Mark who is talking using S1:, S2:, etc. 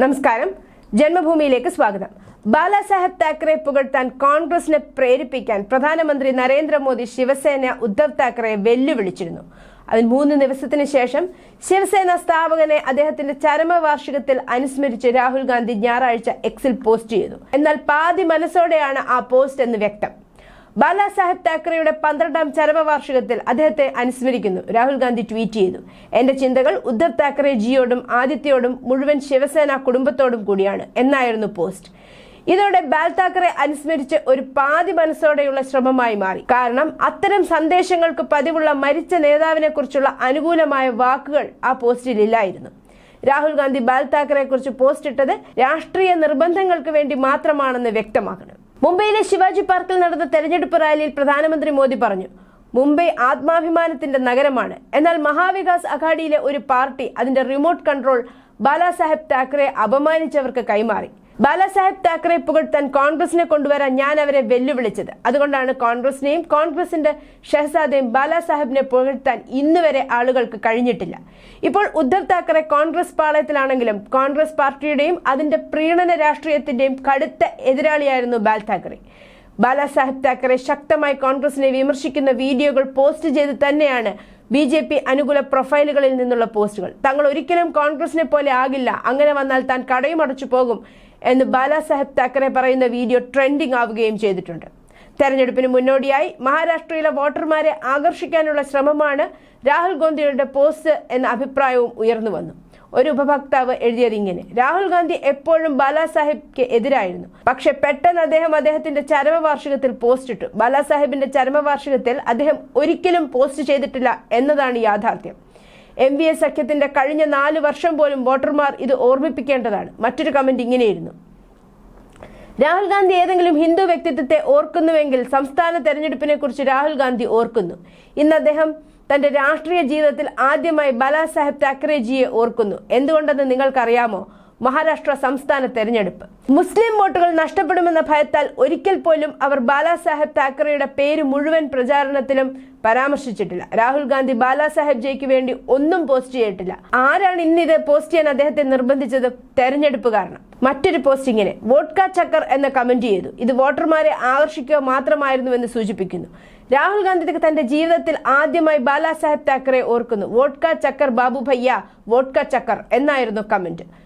S1: നമസ്കാരം. ജന്മഭൂമിയിലേക്ക് സ്വാഗതം. ബാലാസാഹേബ് താക്കറെ പുകഴ്ത്താൻ കോൺഗ്രസിനെ പ്രേരിപ്പിക്കാൻ പ്രധാനമന്ത്രി നരേന്ദ്രമോദി ശിവസേന ഉദ്ധവ് താക്കറെ വെല്ലുവിളിച്ചിരുന്നു. അതിന് മൂന്ന് ദിവസത്തിന് ശേഷം ശിവസേന സ്ഥാപകനെ അദ്ദേഹത്തിന്റെ ചരമവാർഷികത്തിൽ അനുസ്മരിച്ച് രാഹുൽ ഗാന്ധി ഞായറാഴ്ച എക്സിൽ പോസ്റ്റ് ചെയ്തു. എന്നാൽ പാതി മനസ്സോടെയാണ് ആ പോസ്റ്റ് എന്ന് വ്യക്തം. ബാലാസാഹെബ് താക്കറെയുടെ പന്ത്രണ്ടാം ചരമവാർഷികത്തിൽ അദ്ദേഹത്തെ അനുസ്മരിക്കുന്നു. രാഹുൽ ഗാന്ധി ട്വീറ്റ് ചെയ്തു. എന്റെ ചിന്തകൾ ഉദ്ധവ് താക്കറെ ജിയോടും ആദിത്യയോടും മുഴുവൻ ശിവസേന കുടുംബത്തോടും കൂടിയാണ് എന്നായിരുന്നു പോസ്റ്റ്. ഇതോടെ ബാൽ താക്കറെ അനുസ്മരിച്ച് ഒരു പാതി മനസ്സോടെയുള്ള ശ്രമമായി മാറി. കാരണം അത്തരം സന്ദേശങ്ങൾക്ക് പതിവുള്ള മരിച്ച നേതാവിനെ കുറിച്ചുള്ള അനുകൂലമായ വാക്കുകൾ ആ പോസ്റ്റിലില്ലായിരുന്നു. രാഹുൽ ഗാന്ധി ബാൽ താക്കറെ കുറിച്ച് പോസ്റ്റ് ഇട്ടത് രാഷ്ട്രീയ നിർബന്ധങ്ങൾക്ക് വേണ്ടി മാത്രമാണെന്ന് വ്യക്തമാക്കണം. മുംബൈയിലെ ശിവാജി പാർക്കിൽ നടന്ന തെരഞ്ഞെടുപ്പ് റാലിയിൽ പ്രധാനമന്ത്രി മോദി പറഞ്ഞു മുംബൈ ആത്മാഭിമാനത്തിന്റെ നഗരമാണ്. എന്നാൽ മഹാവികാസ് അഘാഡിയിലെ ഒരു പാർട്ടി അതിന്റെ റിമോട്ട് കൺട്രോൾ ബാലാസാഹേബ് താക്കറെ അപമാനിച്ചവർക്ക് കൈമാറി. ബാലാസാഹെബ് താക്കറെ പുകഴ്ത്താൻ കോൺഗ്രസിനെ കൊണ്ടുവരാൻ ഞാൻ അവരെ വെല്ലുവിളിച്ചത്. അതുകൊണ്ടാണ് കോൺഗ്രസിനെയും കോൺഗ്രസിന്റെ ഷഹസാദയും ബാലാസാഹേബിനെ പുകഴ്ത്താൻ ഇന്നുവരെ ആളുകൾക്ക് കഴിഞ്ഞിട്ടില്ല. ഇപ്പോൾ ഉദ്ധവ് താക്കറെ കോൺഗ്രസ് പാളയത്തിലാണെങ്കിലും കോൺഗ്രസ് പാർട്ടിയുടെയും അതിന്റെ പ്രീണന രാഷ്ട്രീയത്തിന്റെയും കടുത്ത എതിരാളിയായിരുന്നു ബാൽ താക്കറെ. ബാലാസാഹേബ് താക്കറെ ശക്തമായി കോൺഗ്രസിനെ വിമർശിക്കുന്ന വീഡിയോകൾ പോസ്റ്റ് ചെയ്ത് തന്നെയാണ് ബി ജെ പി അനുകൂല പ്രൊഫൈലുകളിൽ നിന്നുള്ള പോസ്റ്റുകൾ. തങ്ങൾ ഒരിക്കലും കോൺഗ്രസിനെ പോലെ ആകില്ല. അങ്ങനെ വന്നാൽ താൻ കടയും അടച്ചു പോകും എന്ന് ബാലാസാഹേബ് താക്കറെ പറയുന്ന വീഡിയോ ട്രെൻഡിംഗ് ആവുകയും ചെയ്തിട്ടുണ്ട്. തെരഞ്ഞെടുപ്പിന് മുന്നോടിയായി മഹാരാഷ്ട്രയിലെ വോട്ടർമാരെ ആകർഷിക്കാനുള്ള ശ്രമമാണ് രാഹുൽ ഗാന്ധിയുടെ പോസ്റ്റ് എന്ന അഭിപ്രായവും ഉയർന്നു വന്നു. ഒരു ഉപഭോക്താവ് എഴുതിയത് ഇങ്ങനെ. രാഹുൽ ഗാന്ധി എപ്പോഴും ബാലാസാഹിബ്ക്ക് എതിരായിരുന്നു. പക്ഷെ പെട്ടെന്ന് അദ്ദേഹം അദ്ദേഹത്തിന്റെ ചരമവാർഷികത്തിൽ പോസ്റ്റ് ഇട്ടു. ബാലാസാഹിബിന്റെ ചരമവാർഷികത്തിൽ അദ്ദേഹം ഒരിക്കലും പോസ്റ്റ് ചെയ്തിട്ടില്ല എന്നതാണ് യാഥാർത്ഥ്യം. എം വി എസ് സഖ്യത്തിന്റെ കഴിഞ്ഞ നാല് വർഷം പോലും വോട്ടർമാർ ഇത് ഓർമ്മിപ്പിക്കേണ്ടതാണ്. മറ്റൊരു കമന്റ് ഇങ്ങനെയിരുന്നു. രാഹുൽ ഗാന്ധി ഏതെങ്കിലും ഹിന്ദു വ്യക്തിത്വത്തെ ഓർക്കുന്നുവെങ്കിൽ സംസ്ഥാന തെരഞ്ഞെടുപ്പിനെ കുറിച്ച് രാഹുൽ ഗാന്ധി ഓർക്കുന്നു. ഇന്ന് അദ്ദേഹം തന്റെ രാഷ്ട്രീയ ജീവിതത്തിൽ ആദ്യമായി ബാലാസാഹെബ് താക്കറേജിയെ ഓർക്കുന്നു. എന്തുകൊണ്ടെന്ന് നിങ്ങൾക്കറിയാമോ? മഹാരാഷ്ട്ര സംസ്ഥാന തെരഞ്ഞെടുപ്പ്. മുസ്ലിം വോട്ടുകൾ നഷ്ടപ്പെടുമെന്ന ഭയത്താൽ ഒരിക്കൽ പോലും അവർ ബാലാസാഹേബ് താക്കറെയുടെ പേര് മുഴുവൻ പ്രചാരണത്തിലും പരാമർശിച്ചിട്ടില്ല. രാഹുൽ ഗാന്ധി ബാലാസാഹേബ് ജയ്ക്ക് വേണ്ടി ഒന്നും പോസ്റ്റ് ചെയ്തിട്ടില്ല. ആരാണ് ഇന്ന് ഇത് പോസ്റ്റ് ചെയ്യാൻ അദ്ദേഹത്തെ നിർബന്ധിച്ചത്? തെരഞ്ഞെടുപ്പ് കാരണം. മറ്റൊരു പോസ്റ്റിങ്ങിനെ വോട്ട് വോട്ട്ക ചക്കർ എന്ന കമന്റ് ചെയ്തു. ഇത് വോട്ടർമാരെ ആകർഷിക്കുക മാത്രമായിരുന്നുവെന്ന് സൂചിപ്പിക്കുന്നു. രാഹുൽ ഗാന്ധിക്ക് തന്റെ ജീവിതത്തിൽ ആദ്യമായി ബാലാസാഹേബ് താക്കറെ ഓർക്കുന്നു. വോട്ട്ക ചക്കർ ബാബു ഭയ്യ വോട്ട്ക ചക്കർ എന്നായിരുന്നു കമന്റ്